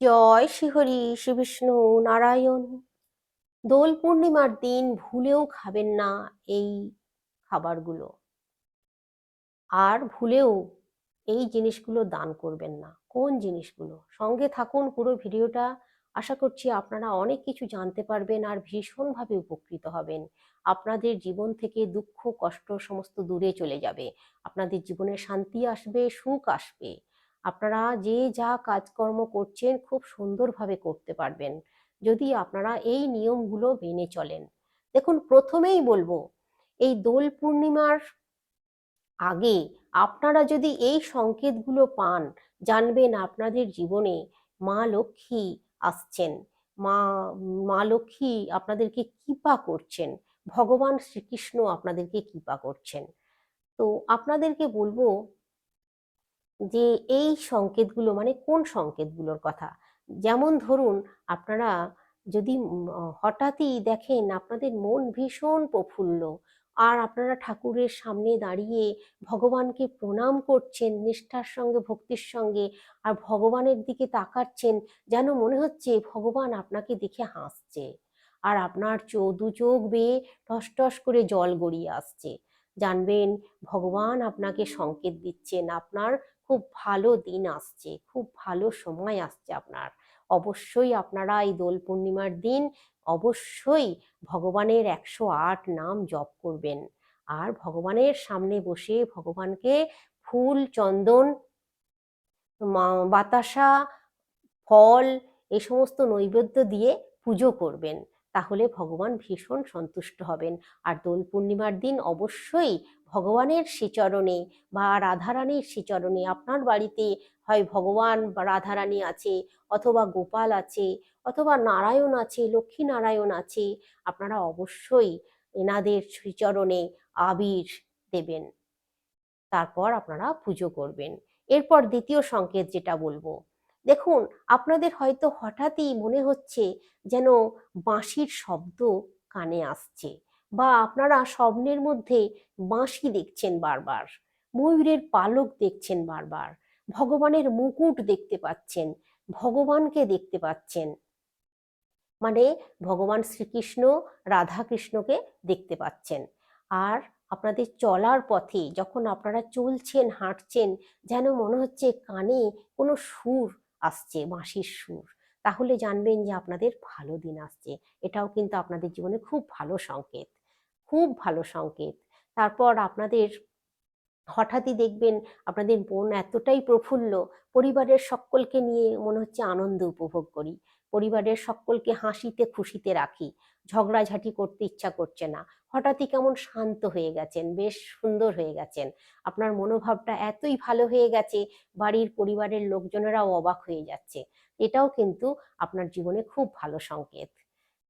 জয় শ্রীহরি শ্রী বিষ্ণু নারায়ণ। দোল পূর্ণিমার দিন ভুলেও খাবেন না এই খাবারগুলো। আর ভুলেও এই জিনিসগুলো দান করবেন না। কোন জিনিসগুলো? সঙ্গে থাকুন, পুরো ভিডিওটা আশা করছি আপনারা অনেক কিছু জানতে পারবেন আর ভীষণভাবে উপকৃত হবেন। আপনাদের জীবন থেকে দুঃখ, কষ্ট সমস্ত দূরে চলে যাবে। আপনাদের জীবনে শান্তি আসবে, সুখ আসবে। আপনারা যে যা কাজকর্ম করছেন খুব সুন্দরভাবে করতে পারবেন। যদি আপনারা এই নিয়মগুলো মেনে চলেন। দেখুন, প্রথমেই বলব, এই দোল পূর্ণিমার আগে আপনারা যদি এই সংকেতগুলো পান, জানবেন আপনাদের জীবনে মা লক্ষ্মী আসছেন। মা মা লক্ষ্মী আপনাদেরকে কৃপা করছেন। ভগবান শ্রীকৃষ্ণ আপনাদেরকে কৃপা করছেন। তো আপনাদেরকে বলব যে এই সংকেতগুলো মানে কোন সংকেতগুলোর কথা? যেমন ধরুন, আপনারা যদি হঠাৎই দেখেন আপনাদের মন ভীষণ প্রফুল্ল, আর আপনারা ঠাকুরের সামনে দাঁড়িয়ে ভগবানকে প্রণাম করছেন, নিষ্ঠার সঙ্গে, ভক্তির সঙ্গে, আর ভগবানের দিকে তাকাচ্ছেন, যেন মনে হচ্ছে ভগবান আপনাকে দেখে হাসছে, আর আপনার চো দু চোখ বেয়ে টস টস করে জল গড়িয়ে আসছে। জানবেন, ভগবান আপনাকে সংকেত দিচ্ছেন, আপনার খুব ভালো দিন আসছে, খুব ভালো সময় আসছে আপনার। অবশ্যই আপনারা এই দোল পূর্ণিমার দিন অবশ্যই ভগবানের একশো আট নাম জপ করবেন। আর ভগবানের সামনে বসে ভগবানকে ফুল, চন্দন বাতাসা, ফল এই সমস্ত নৈবেদ্য দিয়ে পুজো করবেন। তাহলে ভগবান ভীষণ সন্তুষ্ট হবেন। আর দোল পূর্ণিমার দিন অবশ্যই ভগবানের শ্রীচরণে বা রাধারানীর শ্রীচরণে, আপনার বাড়িতে হয় ভগবান বা রাধারানী আছে, অথবা গোপাল আছে, অথবা নারায়ণ আছে, লক্ষ্মী নারায়ণ আছে, আপনারা অবশ্যই এনাদের শ্রীচরণে আবির দেবেন। তারপর আপনারা পুজো করবেন। এরপর দ্বিতীয় সংকেত যেটা বলব দেখুন, আপনাদের হয়তো হঠাৎই মনে হচ্ছে যেন বাঁশির শব্দ কানে আসছে বা আপনারা স্বপ্নের মধ্যে বাঁশি দেখছেন বারবার, ময়ূরের পালক দেখছেন বারবার, ভগবানের মুকুট দেখতে পাচ্ছেন, ভগবানকে দেখতে পাচ্ছেন। মানে ভগবান শ্রীকৃষ্ণ রাধা কৃষ্ণকে দেখতে পাচ্ছেন। আর আপনাদের চলার পথে যখন আপনারা চলছেন, হাঁটছেন, যেন মনে হচ্ছে কানে কোনো সুর আসছে, মাসির সুর। তাহলে জানবেন যে আপনাদের ভালো দিন আসছে। এটাও কিন্তু আপনাদের জীবনে খুব ভালো সংকেত, খুব ভালো সংকেত। তারপর আপনাদের হঠাৎই দেখবেন আপনাদের মন এতটাই প্রফুল্ল, পরিবারের সকলকে নিয়ে মনে হচ্ছে আনন্দ উপভোগ করি, পরিবারের সকলকে হাসিতে খুশিতে রাখি। ঝগড়াঝাটি করতে ইচ্ছা করছে না। হঠাৎই কেমন শান্ত হয়ে গেছেন, বেশ সুন্দর হয়ে গেছেন। আপনার মনোভাবটা এতই ভালো হয়ে গেছে, বাড়ির পরিবারের লোকজনেরাও অবাক হয়ে যাচ্ছে। এটাও কিন্তু আপনার জীবনে খুব ভালো সংকেত।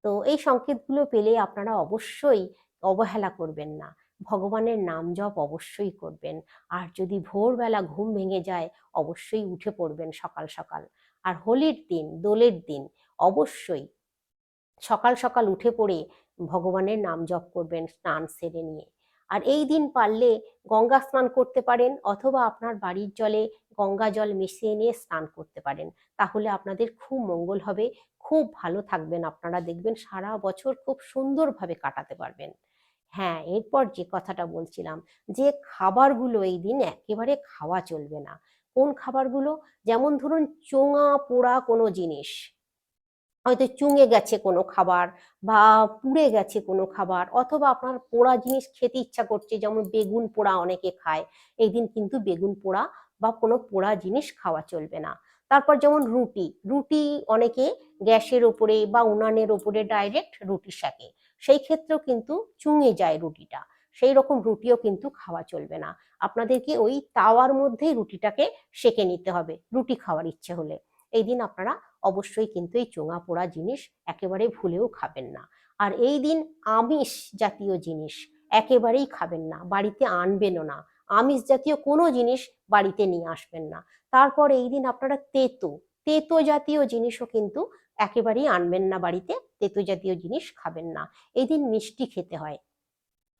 তো এই সংকেতগুলো পেলে আপনারা অবশ্যই অবহেলা করবেন না। ভগবানের নাম জপ অবশ্যই করবেন। আর যদি ভোরবেলা ঘুম ভেঙে যায়, অবশ্যই উঠে পড়বেন সকাল সকাল। আর হোলির দিন, দোলের দিন, অবশ্যই সকাল সকাল উঠে পড়ে ভগবানের নাম জপ করবেন স্নান সেরে নিয়ে। আর এই দিন পারলে গঙ্গা স্নান করতে পারেন অথবা আপনার বাড়ির জলে গঙ্গা জল মিশিয়ে নিয়ে স্নান করতে পারেন। তাহলে আপনাদের খুব মঙ্গল হবে, খুব ভালো থাকবেন। আপনারা দেখবেন সারা বছর খুব সুন্দরভাবে কাটাতে পারবেন। হ্যাঁ এরপর যে কথাটা বলছিলাম যে খাবারগুলো এই দিন একেবারে খাওয়া চলবে না। কোন খাবারগুলো? যেমন ধরুন চোঙা পোড়া কোনো জিনিস। হয়তো চুঙে গেছে কোনো খাবার বা পুড়ে গেছে কোনো খাবার অথবা আপনার পোড়া জিনিস খেতে ইচ্ছা করছে, যেমন বেগুন পোড়া অনেকে খায়, এই দিন কিন্তু বেগুন পোড়া বা কোনো পোড়া জিনিস খাওয়া চলবে না। তারপর যেমন রুটি রুটি অনেকে গ্যাসের ওপরে বা উনানের ওপরে ডাইরেক্ট রুটি শাকে সেই ক্ষেত্রেও কিন্তু চুঙে যায় রুটিটা, সেই রকম রুটিও কিন্তু খাওয়া চলবে না। আপনাদেরকে ওই তাওয়ার মধ্যেই রুটিটাকে সেকে নিতে হবে, রুটি খাওয়ার ইচ্ছে হলে, এই দিন আপনারা অবশ্যই কিন্তু এই চোঙা পোড়া জিনিস একেবারে ভুলেও খাবেন না। আর এই দিন আমিষ জাতীয় জিনিস একেবারেই খাবেন না, বাড়িতে আনবেনও না। আমিষ জাতীয় কোনো জিনিস বাড়িতে নিয়ে আসবেন না। তারপর এই দিন আপনারা তেতো তেতো জাতীয় জিনিসও কিন্তু একেবারেই আনবেন না বাড়িতে, তেতো জাতীয় জিনিস খাবেন না। এই দিন মিষ্টি খেতে হয়,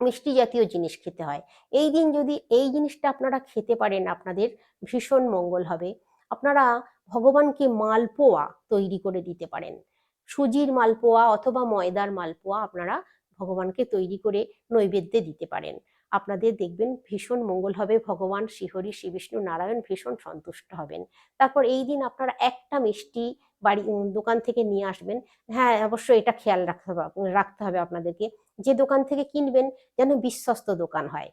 মিষ্টি জাতীয় জিনিস খেতে হয়। এই দিন যদি এই জিনিসটা আপনারা খেতে পারেন, আপনাদের ভীষণ মঙ্গল হবে। আপনারা ভগবানকে মালপোয়া তৈরি করে দিতে পারেন। সুজির মালপোয়া অথবা ময়দার মালপোয়া আপনারা ভগবানকে তৈরি করে নৈবেদ্যে দিতে পারেন। আপনাদের দেখবেন ভীষণ মঙ্গল হবে, ভগবান শ্রীহরি শ্রী বিষ্ণু নারায়ণ ভীষণ সন্তুষ্ট হবেন। তারপর এই দিন আপনারা একটা মিষ্টি বাড়ি দোকান থেকে নিয়ে আসবেন। হ্যাঁ অবশ্যই এটা খেয়াল রাখতে হবে রাখতে হবে আপনাদেরকে। যে দোকান থেকে কিনবেন যেন বিশ্বস্ত দোকান হয়।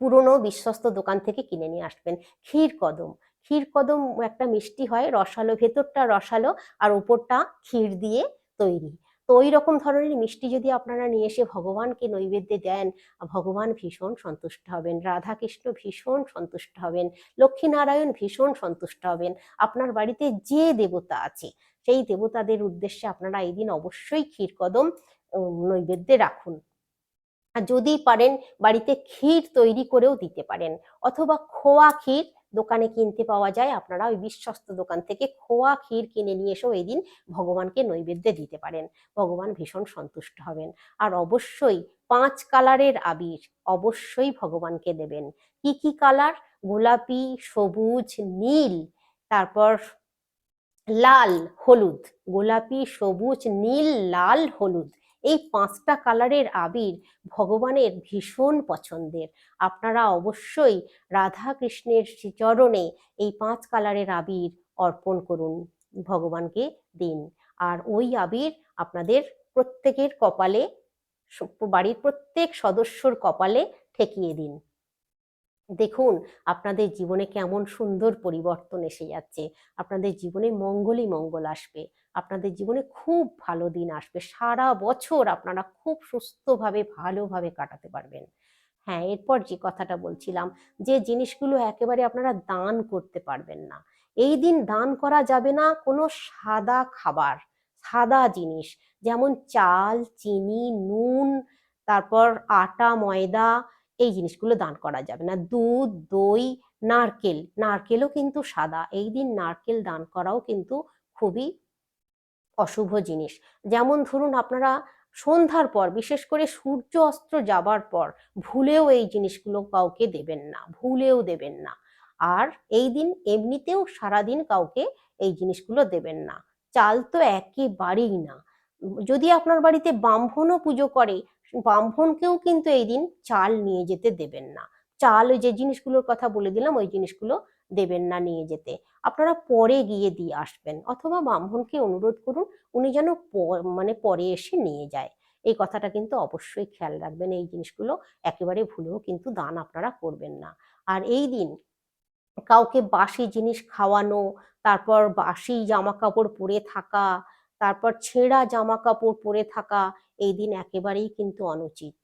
পুরনো বিশ্বস্ত দোকান থেকে কিনে নিয়ে আসবেন। ক্ষীর কদম ক্ষীর কদম একটা মিষ্টি হয়, রসালো, ভেতরটা রসালো আর ওপরটা ক্ষীর দিয়ে তৈরি। তো ওই রকম ধরনের মিষ্টি যদি আপনারা নিয়ে এসে ভগবানকে নৈবেদ্যে দেন, ভগবান ভীষণ সন্তুষ্ট হবেন রাধা কৃষ্ণ ভীষণ সন্তুষ্ট হবেন, লক্ষ্মীনারায়ণ ভীষণ সন্তুষ্ট হবেন, আপনার বাড়িতে যে দেবতা আছে, সেই দেবতাদের উদ্দেশ্যে আপনারা এই দিন অবশ্যই ক্ষীর কদম নৈবেদ্যে রাখুন। আর যদি পারেন, বাড়িতে ক্ষীর তৈরি করেও দিতে পারেন, অথবা খোয়া ক্ষীর দোকানে কিনতে পাওয়া যায়, আপনারা ওই বিশ্বস্ত দোকান থেকে খোয়া ক্ষীর কিনে নিয়ে এসেও এই দিন ভগবানকে নৈবেদ্যে দিতে পারেন। ভগবান ভীষণ সন্তুষ্ট হবেন। আর অবশ্যই পাঁচ কালারের আবির অবশ্যই ভগবানকে দেবেন। কি কি কালার? গোলাপি, সবুজ, নীল, তারপর লাল, হলুদ। গোলাপি, সবুজ, নীল, লাল, হলুদ। এই পাঁচটা কালারের আবির ভগবানের ভীষণ পছন্দের। আপনারা অবশ্যই রাধা কৃষ্ণের শ্রীচরণে এই পাঁচ কালারের আবির অর্পণ করুন, ভগবানকে দিন। আর ওই আবির আপনাদের প্রত্যেকের কপালে, বাড়ির প্রত্যেক সদস্যর কপালে ঠেকিয়ে দিন। দেখুন, আপনাদের জীবনে কেমন সুন্দর পরিবর্তন এসে যাচ্ছে। আপনাদের জীবনে মঙ্গলই মঙ্গল আসবে। আপনাদের জীবনে খুব ভালো দিন আসবে। সারা বছর আপনারা খুব সুস্থভাবে, ভালোভাবে কাটাতে পারবেন। হ্যাঁ এরপর যে কথাটা বলছিলাম, যে জিনিসগুলো একেবারে আপনারা দান করতে পারবেন না। এই দিন দান করা যাবে না কোনো সাদা খাবার, সাদা জিনিস। যেমন চাল, চিনি, নুন, তারপর আটা, ময়দা এই জিনিসগুলো দান করা যাবে না। দুধ, দই, নারকেল, নারকেলও কিন্তু সাদা। এই দিন নারকেল দান করাও কিন্তু খুবই অশুভ জিনিস। যেমন ধরুন আপনারা সন্ধ্যার পর, বিশেষ করে সূর্য অস্ত যাবার পর, ভুলেও এই জিনিসগুলো কাউকে দেবেন না, ভুলেও দেবেন না। আর এই দিন এমনিতেও সারাদিন কাউকে এই জিনিসগুলো দেবেন না। চাল তো একেবারেই না। যদি আপনার বাড়িতে ব্রাহ্মণও পুজো করে ব্রাহ্মণকেও কিন্তু এই দিন চাল নিয়ে যেতে দেবেন না। চাল ওই যে জিনিসগুলোর কথা বলে দিলাম, ওই জিনিসগুলো দেবেন না নিয়ে যেতে। আপনারা পরে গিয়ে দিয়ে আসবেন, অথবা ব্রাহ্মণকে অনুরোধ করুন, উনি যেন মানে পরে এসে নিয়ে যায়। এই কথাটা কিন্তু অবশ্যই খেয়াল রাখবেন, এই জিনিসগুলো একেবারে ভুলেও কিন্তু দান আপনারা করবেন না। আর এই দিন কাউকে বাসি জিনিস খাওয়ানো, তারপর বাসি জামা কাপড় পরে থাকা, তারপর ছেঁড়া জামা কাপড় পরে থাকা এই দিন একেবারেই কিন্তু অনুচিত।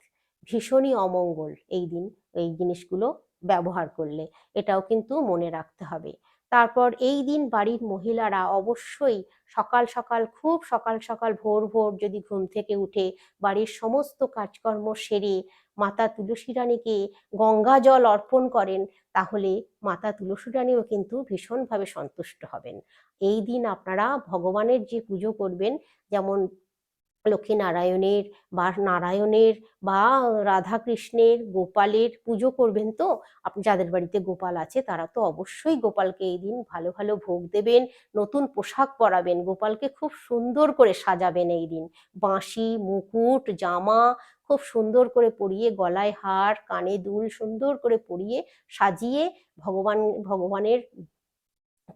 ভীষণই অমঙ্গল এই দিন, এই জিনিসগুলো ব্যবহার করলে। এটাও কিন্তু মনে রাখতে হবে। তারপর এই দিন বাড়ির মহিলারা অবশ্যই সকাল সকাল, খুব সকাল সকাল, ভোর ভোর যদি ঘুম থেকে উঠে বাড়ির সমস্ত কাজকর্ম সেরে মাতা তুলসী রানীকে গঙ্গা জল অর্পণ করেন, তাহলে মাতা তুলসী রানীও কিন্তু ভীষণভাবে সন্তুষ্ট হবেন। এই দিন আপনারা ভগবানের যে পুজো করবেন, যেমন লক্ষ্মী নারায়ণের বা নারায়ণের বা রাধা কৃষ্ণের গোপালের পুজো করবেন তো? যাদের বাড়িতে গোপাল আছে, তারা তো অবশ্যই গোপালকে এই দিন ভালো ভালো ভোগ দেবেন, নতুন পোশাক পরাবেন, গোপালকে খুব সুন্দর করে সাজাবেন এই দিন। বাঁশি, মুকুট, জামা খুব সুন্দর করে পরিয়ে গলায় হার, কানে দুল সুন্দর করে পরিয়ে সাজিয়ে ভগবান, ভগবানের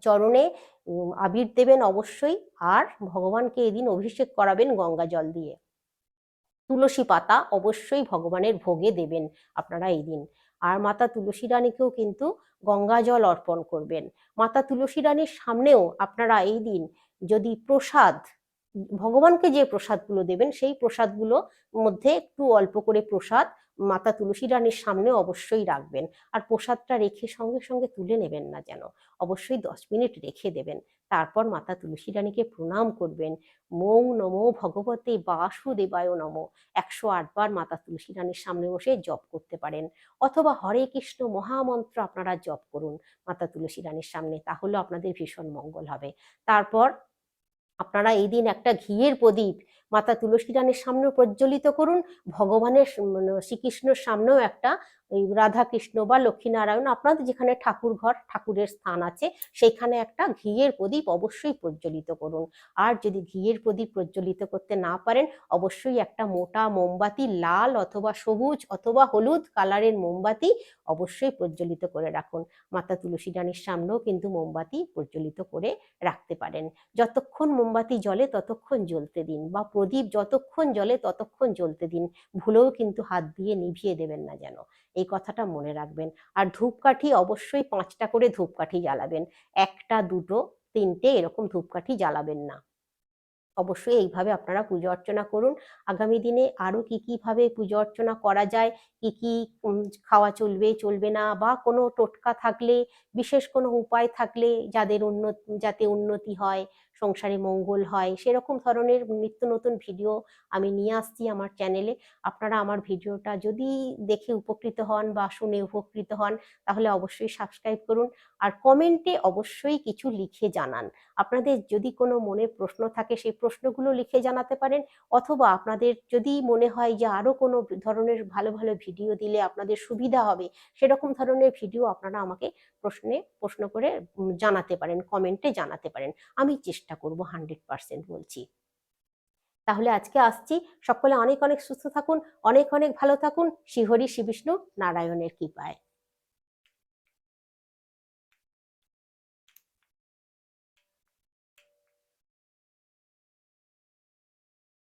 চরণে আবির দেবেন অবশ্যই আর ভগবানকে এদিন অভিষেক করাবেন গঙ্গা জল দিয়ে। তুলসী পাতা অবশ্যই ভগবানের ভোগে দেবেন আপনারা এই দিন আর মাতা তুলসী রানীকেও কিন্তু গঙ্গা জল অর্পণ করবেন। মাতা তুলসী রানীর সামনেও আপনারা এই দিন যদি প্রসাদ ভগবানকে যে প্রসাদগুলো দেবেন, সেই প্রসাদগুলো মধ্যে একটু অল্প করে প্রসাদ মাতা তুলসী রানীর সামনে অবশ্যই রাখবেন। আর প্রসাদটা রেখে সঙ্গে সঙ্গে তুলে নেবেন না যেন। অবশ্যই দশ মিনিট রেখে দেবেন। তারপর মাতা তুলসী রানীকে প্রণাম করবেন। মৌ নমো ভগবতে বাসুদেবায় নমো। একশো আটবার মাতা তুলসী রানীর সামনে বসে জপ করতে পারেন। অথবা হরে কৃষ্ণ মহামন্ত্র আপনারা জপ করুন মাতা তুলসী রানীর সামনে। তাহলে আপনাদের ভীষণ মঙ্গল হবে। তারপর আপনারা এই দিন একটা ঘিয়ের প্রদীপ মাতা তুলসী রানীর সামনেও প্রজ্বলিত করুন, ভগবানের মানে শ্রীকৃষ্ণের সামনেও একটা রাধা কৃষ্ণ বা লক্ষ্মীনারায়ণ, আপনাদের যেখানে ঠাকুর ঘর, ঠাকুরের স্থান আছে, সেখানে একটা ঘিয়ের প্রদীপ অবশ্যই প্রজ্বলিত করুন। আর যদি ঘিয়ের প্রদীপ প্রজ্বলিত করতে না পারেন, অবশ্যই একটা মোটা মোমবাতি, লাল অথবা সবুজ অথবা হলুদ কালারের মোমবাতি অবশ্যই প্রজ্বলিত করে রাখুন। মাতা তুলসী রানীর সামনেও কিন্তু মোমবাতি প্রজ্বলিত করে রাখতে পারেন। যতক্ষণ মোমবাতি জ্বলে, ততক্ষণ জ্বলতে দিন বা প্রদীপ যতক্ষণ জ্বলে ততক্ষণ জ্বলতে দিন। ভুলেও কিন্তু হাত দিয়ে নিভিয়ে দেবেন না যেন। এই কথাটা মনে রাখবেন। আর ধূপকাঠি অবশ্যই পাঁচটা করে ধূপকাঠি জ্বালাবেন। একটা, দুটো, তিনটে এরকম ধূপকাঠি জ্বালাবেন না। অবশ্যই এইভাবে আপনারা পুজো অর্চনা করুন। আগামী দিনে আরও কি কি ভাবে পুজো অর্চনা করা যায়, কি কি খাওয়া চলবে চলবে না, বা কোনো টোটকা থাকলে, বিশেষ কোনো উপায় থাকলে যাদের উন্নতি, যাতে উন্নতি হয় সংসারে মঙ্গল হয়, সেরকম ধরনের নিত্য নতুন ভিডিও আমি নিয়ে আসছি আমার চ্যানেলে আপনারা আমার ভিডিওটা যদি দেখে উপকৃত হন বা শুনে উপকৃত হন, তাহলে অবশ্যই সাবস্ক্রাইব করুন। আর কমেন্টে অবশ্যই কিছু লিখে জানান। আপনাদের যদি কোনো মনে প্রশ্ন থাকে, সেই প্রশ্নগুলো লিখে জানাতে পারেন। অথবা আপনাদের যদি মনে হয় যে আরও কোনো ধরনের ভালো ভালো ভিডিও দিলে আপনাদের সুবিধা হবে, সেরকম ধরনের ভিডিও আপনারা আমাকে প্রশ্নে, প্রশ্ন করে জানাতে পারেন কমেন্টে জানাতে পারেন। আমি চেষ্টা করব হান্ড্রেড পার্সেন্ট বলছি। তাহলে আজকে আসছি। সকলে অনেক অনেক সুস্থ থাকুন, অনেক অনেক ভালো থাকুন। শ্রীহরি শ্রী বিষ্ণু নারায়ণের কৃপায়।